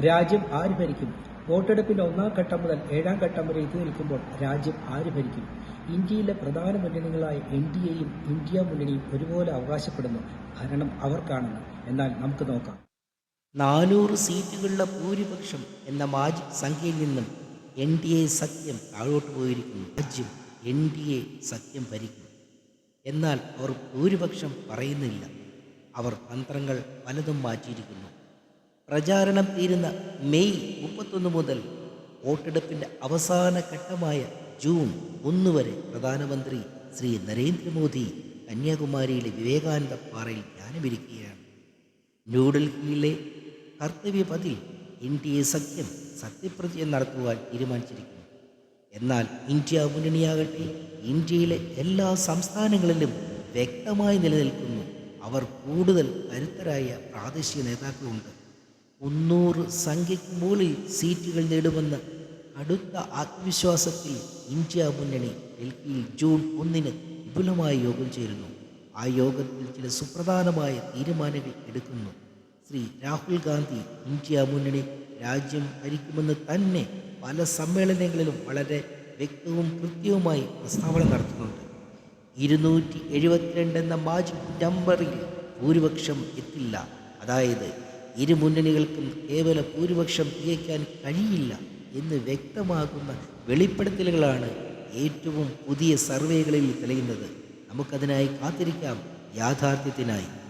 രാജ്യം ആര് ഭരിക്കും? വോട്ടെടുപ്പിന്റെ ഒന്നാം ഘട്ടം മുതൽ ഏഴാം ഘട്ടം വരെ എത്തി നിൽക്കുമ്പോൾ രാജ്യം ആര് ഭരിക്കും? ഇന്ത്യയിലെ പ്രധാന മുന്നണികളായ എൻ ഡി എയും ഇന്ത്യ മുന്നണിയും ഒരുപോലെ അവകാശപ്പെടുന്നു. ഭരണം അവർക്കാണെന്ന് എന്നാൽ നമുക്ക് നോക്കാം. നാനൂറ് സീറ്റുകളുടെ ഭൂരിപക്ഷം എന്ന മാജിക് സംഖ്യയിൽ നിന്നും എൻ ഡി എ സഖ്യം താഴോട്ട് പോയിരിക്കുന്നു. രാജ്യം എൻ ഡി എ സഖ്യം ഭരിക്കും. എന്നാൽ അവർ ഭൂരിപക്ഷം പറയുന്നില്ല. അവർ തന്ത്രങ്ങൾ പലതും മാറ്റിയിരിക്കുന്നു. പ്രചാരണം തീരുന്ന മെയ് മുപ്പത്തൊന്ന് മുതൽ വോട്ടെടുപ്പിന്റെ അവസാന ഘട്ടമായ ജൂൺ ഒന്ന് വരെ പ്രധാനമന്ത്രി ശ്രീ നരേന്ദ്രമോദി കന്യാകുമാരിയിലെ വിവേകാനന്ദ പാറയിൽ ധ്യാനമിരിക്കുകയാണ് ന്യൂഡൽഹിയിലെ കർത്തവ്യപതിൽ എ സഖ്യം സത്യപ്രതിജ്ഞ നടത്തുവാൻ തീരുമാനിച്ചിരിക്കുന്നു. എന്നാൽ ഇന്ത്യ മുന്നണിയാകട്ടെ ഇന്ത്യയിലെ എല്ലാ സംസ്ഥാനങ്ങളിലും വ്യക്തമായി നിലനിൽക്കുന്നു. അവർ കൂടുതൽ കരുത്തരായ പ്രാദേശിക നേതാക്കളുണ്ട്. മുന്നൂറ് സംഖ്യയ്ക്ക് മുകളിൽ സീറ്റുകൾ നേടുമെന്ന് അടുത്ത ആത്മവിശ്വാസത്തിൽ ഇന്ത്യ മുന്നണി ഡൽഹിയിൽ ജൂൺ ഒന്നിന് വിപുലമായ യോഗം ചേരുന്നു. ആ യോഗത്തിൽ ചില സുപ്രധാനമായ തീരുമാനങ്ങൾ എടുക്കുന്നു. ശ്രീ രാഹുൽ ഗാന്ധി ഇന്ത്യ മുന്നണി രാജ്യം ഭരിക്കുമെന്ന് തന്നെ പല സമ്മേളനങ്ങളിലും വളരെ വ്യക്തവും കൃത്യവുമായി പ്രസ്താവന നടത്തുന്നുണ്ട്. ഇരുന്നൂറ്റി എഴുപത്തിരണ്ട് എന്ന മാജിക് നമ്പറിൽ ഭൂരിപക്ഷം എത്തില്ല. അതായത് ഇരു മുന്നണികൾക്കും കേവല ഭൂരിപക്ഷം തികയ്ക്കാൻ കഴിയില്ല എന്ന് വ്യക്തമാകുന്ന വെളിപ്പെടുത്തലുകളാണ് ഏറ്റവും പുതിയ സർവേകളിൽ തെളിയുന്നത്. നമുക്കതിനായി കാത്തിരിക്കാം. യാഥാർത്ഥ്യത്തിനായി.